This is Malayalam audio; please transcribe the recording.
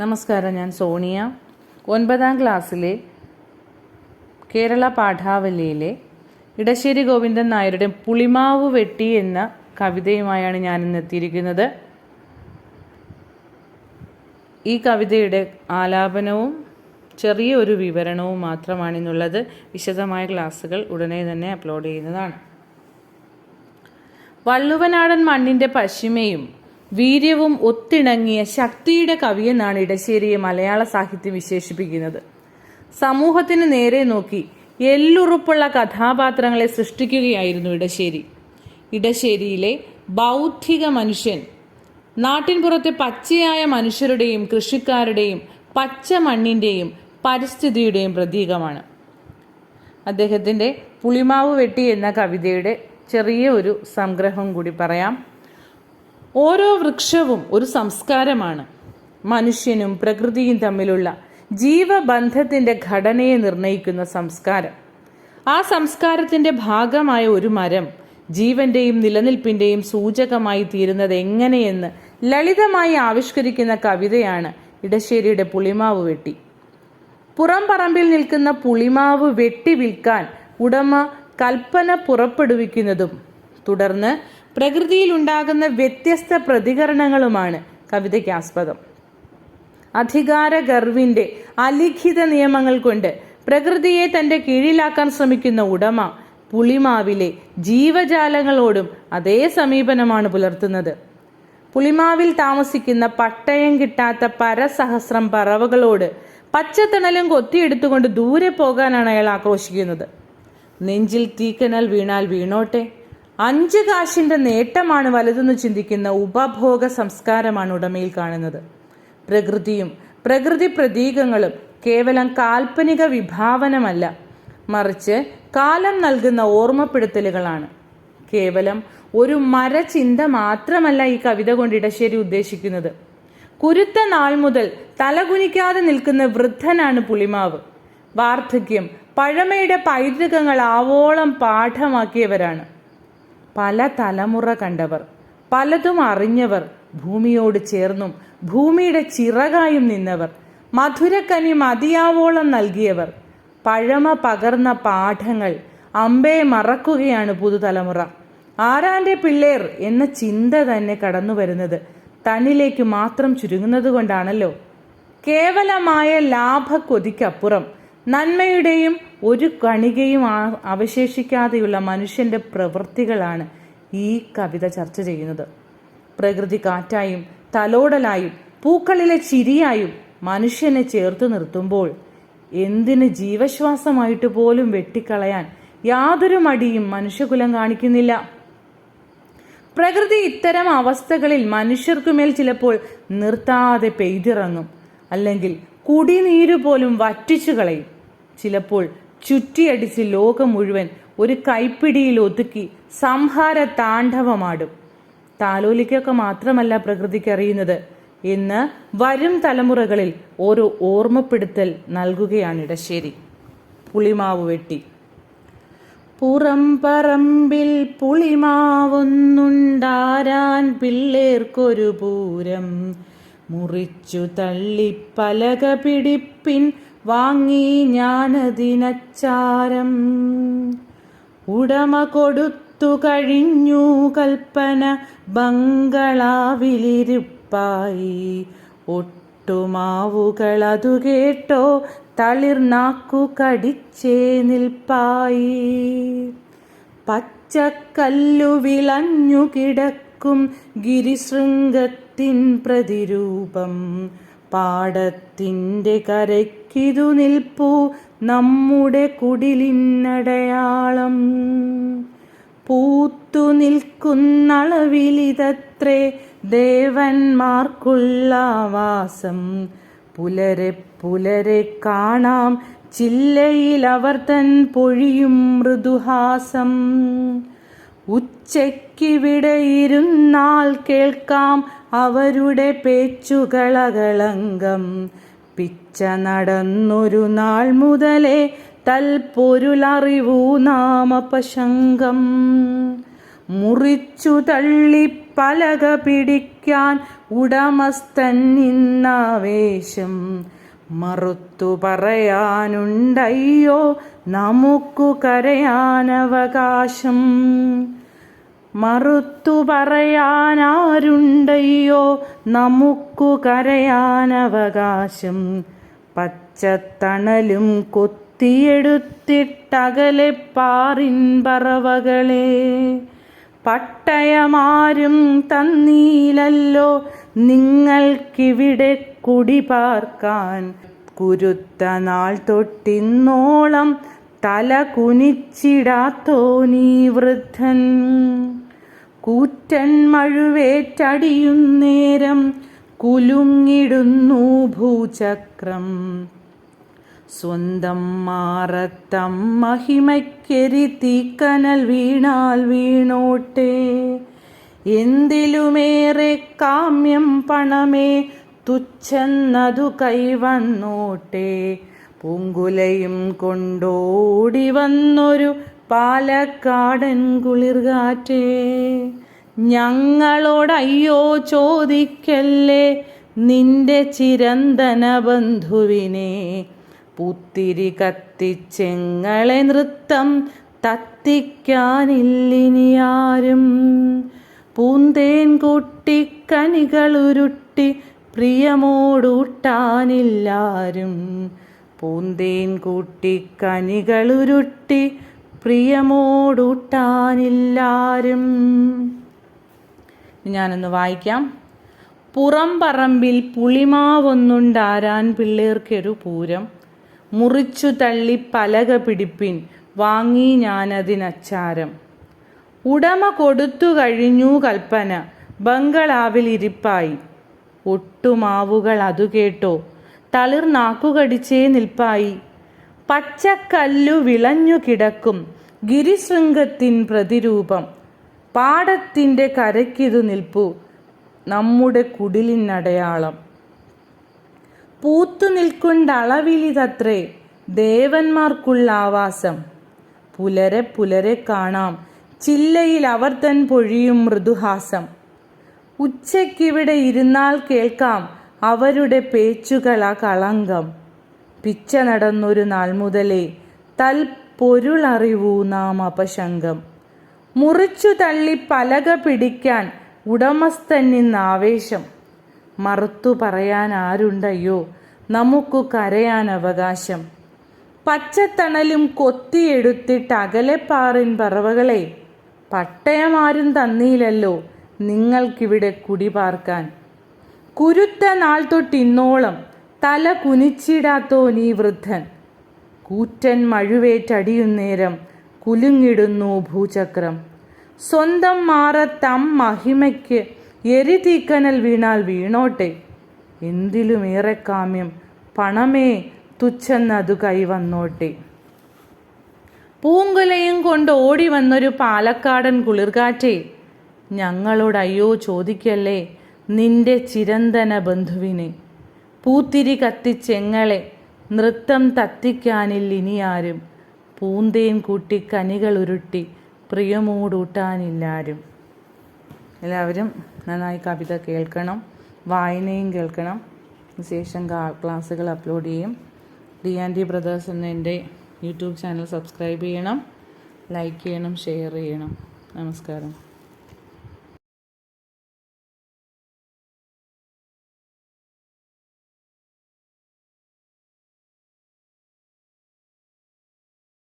നമസ്കാരം ഞാൻ സോണിയ. ഒൻപതാം ക്ലാസ്സിലെ കേരള പാഠാവലിയിലെ ഇടശ്ശേരി ഗോവിന്ദൻ നായരുടെ പുളിമാവ് വെട്ടി എന്ന കവിതയുമായാണ് ഞാൻ ഇന്ന് എത്തിയിരിക്കുന്നത്. ഈ കവിതയുടെ ആലാപനവും ചെറിയ ഒരു വിവരണവും മാത്രമാണ് ഇന്നുള്ളത്. വിശദമായ ക്ലാസ്സുകൾ ഉടനെ തന്നെ അപ്ലോഡ് ചെയ്യുന്നതാണ്. വള്ളുവനാടൻ മണ്ണിന്റെ പശിമയും വീര്യവും ഒത്തിണങ്ങിയ ശക്തിയുടെ കവിയെന്നാണ് ഇടശ്ശേരിയെ മലയാള സാഹിത്യം വിശേഷിപ്പിക്കുന്നത്. സമൂഹത്തിന് നേരെ നോക്കി എല്ലുറുപ്പുള്ള കഥാപാത്രങ്ങളെ സൃഷ്ടിക്കുകയായിരുന്നു ഇടശ്ശേരി. ഇടശ്ശേരിയിലെ ബൗദ്ധിക മനുഷ്യൻ നാട്ടിൻപുറത്തെ പച്ചയായ മനുഷ്യരുടെയും കൃഷിക്കാരുടെയും പച്ച മണ്ണിന്റെയും പരിസ്ഥിതിയുടെയും പ്രതീകമാണ്. അദ്ദേഹത്തിന്റെ പുളിമാവ് വെട്ടി എന്ന കവിതയുടെ ചെറിയ ഒരു സംഗ്രഹം കൂടി പറയാം. ഓരോ വൃക്ഷവും ഒരു സംസ്കാരമാണ്. മനുഷ്യനും പ്രകൃതിയും തമ്മിലുള്ള ജീവബന്ധത്തിന്റെ ഘടനയെ നിർണയിക്കുന്ന സംസ്കാരം. ആ സംസ്കാരത്തിന്റെ ഭാഗമായ ഒരു മരം ജീവന്റെയും നിലനിൽപ്പിന്റെയും സൂചകമായി തീരുന്നത് എങ്ങനെയെന്ന് ലളിതമായി ആവിഷ്കരിക്കുന്ന കവിതയാണ് ഇടശ്ശേരിയുടെ പുളിമാവ് വെട്ടി. പുറം പറമ്പിൽ നിൽക്കുന്ന പുളിമാവ് വെട്ടി വിൽക്കാൻ ഉടമ കൽപ്പന പുറപ്പെടുവിക്കുന്നതും തുടർന്ന് പ്രകൃതിയിലുണ്ടാകുന്ന വ്യത്യസ്ത പ്രതികരണങ്ങളുമാണ് കവിതയ്ക്ക് ആസ്പദം അധികാര ഗർവിന്റെ അലിഖിത നിയമങ്ങൾ കൊണ്ട് പ്രകൃതിയെ തന്റെ കീഴിലാക്കാൻ ശ്രമിക്കുന്ന ഉടമ പുളിമാവിലെ ജീവജാലങ്ങളോടും അതേ സമീപനമാണ് പുലർത്തുന്നത്. പുളിമാവിൽ താമസിക്കുന്ന പട്ടയം കിട്ടാത്ത പരസഹസ്രം പറവകളോട് പച്ചത്തണലും കൊത്തിയെടുത്തുകൊണ്ട് ദൂരെ പോകാനാണ് അയാൾ ആക്രോശിക്കുന്നത്. നെഞ്ചിൽ തീക്കനൽ വീണാൽ വീണോട്ടെ? അഞ്ച് കാശിന്റെ നേട്ടമാണ് വലുതെന്ന് ചിന്തിക്കുന്ന ഉപഭോഗ സംസ്കാരമാണ് ഉടമയിൽ കാണുന്നത്. പ്രകൃതിയും പ്രകൃതി പ്രതീകങ്ങളും കേവലം കാൽപ്പനിക വിഭാവനമല്ല മറിച്ച് കാലം നൽകുന്ന ഓർമ്മപ്പെടുത്തലുകളാണ്. കേവലം ഒരു മരചിന്ത മാത്രമല്ല ഈ കവിത കൊണ്ട് ഇടശ്ശേരി ഉദ്ദേശിക്കുന്നത്. കുരുത്ത നാൾ മുതൽ തലകുനിക്കാതെ നിൽക്കുന്ന വൃദ്ധനാണ് പുളിമാവ്. വാർദ്ധക്യം പഴമയുടെ പൈതൃകങ്ങൾ ആവോളം പാഠമാക്കിയവരാണ്. പല തലമുറ കണ്ടവർ പലതും അറിഞ്ഞവർ ഭൂമിയോട് ചേർന്നും ഭൂമിയുടെ ചിറകായും നിന്നവർ മധുരക്കനി മതിയാവോളം നൽകിയവർ. പഴമ പകർന്ന പാഠങ്ങൾ അമ്പേ മറക്കുകയാണ് പുതുതലമുറ. ആരാന്റെ പിള്ളേർ എന്ന ചിന്ത തന്നെ കടന്നു വരുന്നത് തന്നിലേക്ക് മാത്രം ചുരുങ്ങുന്നത് കൊണ്ടാണല്ലോ. കേവലമായ ലാഭക്കൊതിക്കപ്പുറം നന്മയുടെയും ഒരു കണികയും അവശേഷിക്കാതെയുള്ള മനുഷ്യന്റെ പ്രവൃത്തികളാണ് ഈ കവിത ചർച്ച ചെയ്യുന്നത്. പ്രകൃതി കാറ്റായും തലോടലായും പൂക്കളിലെ ചിരിയായും മനുഷ്യനെ ചേർത്ത് നിർത്തുമ്പോൾ എന്തിന് ജീവശ്വാസമായിട്ട് പോലും വെട്ടിക്കളയാൻ യാതൊരു മടിയും മനുഷ്യകുലം കാണിക്കുന്നില്ല. പ്രകൃതി ഇത്തരം അവസ്ഥകളിൽ മനുഷ്യർക്കുമേൽ ചിലപ്പോൾ നിർത്താതെ പെയ്തിറങ്ങും. അല്ലെങ്കിൽ കുടിനീര് പോലും വറ്റിച്ചു കളയും. ചിലപ്പോൾ ചുറ്റിയടിച്ച് ലോകം മുഴുവൻ ഒരു കൈപ്പിടിയിൽ ഒതുക്കി സംഹാര താണ്ഡവമാടും. താലോലിക്കൊക്കെ മാത്രമല്ല പ്രകൃതിക്ക് അറിയുന്നത്. എന്ന് വരും തലമുറകളിൽ ഓരോ ഓർമ്മപ്പെടുത്തൽ നൽകുകയാണ് ഇടശ്ശേരി. പുളിമാവ് വെട്ടി. പുറം പറമ്പിൽ പുളിമാവൊന്നുണ്ടാരാൻ പിള്ളേർക്കൊരു പൂരം. മുറിച്ചു തള്ളി പലക പിടിപ്പിൻ വാങ്ങി ഞാനതിനച്ചാരം. ഉടമ കൊടുത്തു കഴിഞ്ഞു കൽപ്പന ബംഗളാവിലിരുപ്പായി. ഒട്ടുമാവുകളതു കേട്ടോ തളിർനാക്കു കടിച്ചേ നിൽപ്പായി. പച്ചക്കല്ലു വിളഞ്ഞു കിടക്കും ഗിരിശൃംഗത്തിൻ പ്രതിരൂപം പാടത്തിന്റെ കരയ്ക്കിതു നിൽപ്പു നമ്മുടെ കുടിലിന്നടയാളം പൂത്തു നിൽക്കുന്നളവിലിതത്രേ ദേവന്മാർക്കുള്ള വാസം. പുലരെ പുലരെ കാണാം ചില്ലയിൽ അവർ തൻ പൊഴിയും മൃദുഹാസം. ഉച്ചയ്ക്കിവിടെ ഇരുന്നാൽ കേൾക്കാം അവരുടെ പേച്ചുകളകളങ്കം പിച്ച നടന്നൊരു നാൾ മുതലേ തൽപ്പൊരുളറിവൂ നാമപശങ്കം. മുറിച്ചു തള്ളി പലക പിടിക്കാൻ ഉടമസ്ഥൻ നിന്നാവേശം മറുത്തു പറയാനുണ്ടയ്യോ നമുക്കു കരയാനവകാശം. മറുത്തു പറയാനാരുണ്ടയ്യോ? നമുക്കു കരയാനവകാശം. പച്ചത്തണലും കൊത്തിയെടുത്തിട്ടകലെ പാറിൻ പറവകളെ. പട്ടയമാരും തന്നീലല്ലോ നിങ്ങൾക്കിവിടെ കുടിപാർക്കാൻ കുരുത്ത നാൾ തൊട്ടിന്നോളം തല കുനിച്ചിടാത്തോ നീ വൃദ്ധൻ? കൂറ്റൻ മഴുവേറ്റടിയുന്നേരം കുലുങ്ങിടുന്നു ഭൂചക്രം. സ്വന്തം മാറത്തം മഹിമയ്ക്കെരി കനൽ വീണാൽ വീണോട്ടെ. എന്തിലുമേറെ കാമ്യം പണമേ തുച്ഛന്നതു കൈവന്നോട്ടെ. പൂങ്കുലയും കൊണ്ടോടി വന്നൊരു പാലക്കാടൻ കുളിർകാറ്റേ. ഞങ്ങളോടയ്യോ ചോദിക്കല്ലേ നിന്റെ ചിരന്തന ബന്ധുവിനെ. പുത്തിരി കത്തിച്ചെങ്ങളെ നൃത്തം തത്തിക്കാനില്ലിനിയാരും. പൂന്തേൻ കൂട്ടി കനികളുരുട്ടി പ്രിയമോടൂട്ടാനില്ലാരും. പൂന്തേൻ കൂട്ടി കനികളുരുട്ടി പ്രിയമോടൂട്ടാനില്ലാരും. ഞാനൊന്ന് വായിക്കാം. പുറം പറമ്പിൽ പുളിമാവൊന്നുണ്ടാരാൻ പിള്ളേർക്കൊരു പൂരം. മുറിച്ചു തള്ളി പലക പിടിപ്പിൻ വാങ്ങി ഞാനതിനച്ചാരം. ഉടമ കൊടുത്തു കഴിഞ്ഞു കൽപ്പന ബംഗളാവിൽ ഇരിപ്പായി. ഒട്ടുമാവുകൾ അതു കേട്ടോ തളിർ നാക്കുകടിച്ചേ നിൽപ്പായി. പച്ചക്കല്ലു വിളഞ്ഞു കിടക്കും ഗിരിശൃംഗത്തിൻ പ്രതിരൂപം. പാടത്തിന്റെ കരയ്ക്കിതു നിൽപ്പു നമ്മുടെ കുടിലിനടയാളം. പൂത്തു നിൽക്കുണ്ടളവിലിതത്രേ ദേവന്മാർക്കുള്ള ആവാസം. പുലരെ പുലരെ കാണാം ചില്ലയിൽ അവർ തൻ പൊഴിയും മൃദുഹാസം. ഉച്ചയ്ക്കിവിടെ ഇരുന്നാൽ കേൾക്കാം അവരുടെ പേച്ചുകള കളങ്കം. പിച്ച നടന്നൊരു നാൾ മുതലേ തൽ പൊരുളറിവൂ നാം അപശങ്കം. മുറിച്ചു തള്ളി പലക പിടിക്കാൻ ഉടമസ്ഥൻ നിന്നാവേശം മറുത്തു പറയാൻ ആരുണ്ടയ്യോ? നമുക്കു കരയാൻ അവകാശം. പച്ചത്തണലും കൊത്തിയെടുത്തിട്ട് അകലെപ്പാറിൻ പാറിൻ പറവകളെ പട്ടയമാരും തന്നീലല്ലോ നിങ്ങൾക്കിവിടെ കുടിപാർക്കാൻ കുരുത്ത നാൾ തൊട്ടിന്നോളം തല കുനിച്ചിടാത്തോ നീ വൃദ്ധൻ. കൂറ്റൻ മഴുവേറ്റടിയുന്നേരം കുലുങ്ങിടുന്നു ഭൂചക്രം. സ്വന്തം മാറത്തം മഹിമയ്ക്ക് എരിതീക്കനൽ വീണാൽ വീണോട്ടെ. എന്തിലുമേറെ കാമ്യം പണമേ തുച്ഛന്നത് കൈവന്നോട്ടെ പൂങ്കുലയും കൊണ്ട് ഓടി വന്നൊരു പാലക്കാടൻ കുളിർകാറ്റേ. ഞങ്ങളോട് അയ്യോ ചോദിക്കല്ലേ? നിന്റെ ചിരന്തന ബന്ധുവിനെ. പൂത്തിരി കത്തിച്ചെങ്ങളെ നൃത്തം തത്തിക്കാനില്ലിനിയാരും പൂന്തേൻ കൂട്ടി കനികൾ ഉരുട്ടി പ്രിയമൂടൂട്ടാനില്ലാരും. എല്ലാവരും നന്നായി കവിത കേൾക്കണം വായനയും കേൾക്കണം. ശേഷം ക്ലാസ്സുകൾ അപ്ലോഡ് ചെയ്യും. ഡി ആൻഡ് ഡി ബ്രദേഴ്സ് എന്ന എന്റെ യൂട്യൂബ് ചാനൽ സബ്സ്ക്രൈബ് ചെയ്യണം ലൈക്ക് ചെയ്യണം ഷെയർ ചെയ്യണം. നമസ്കാരം.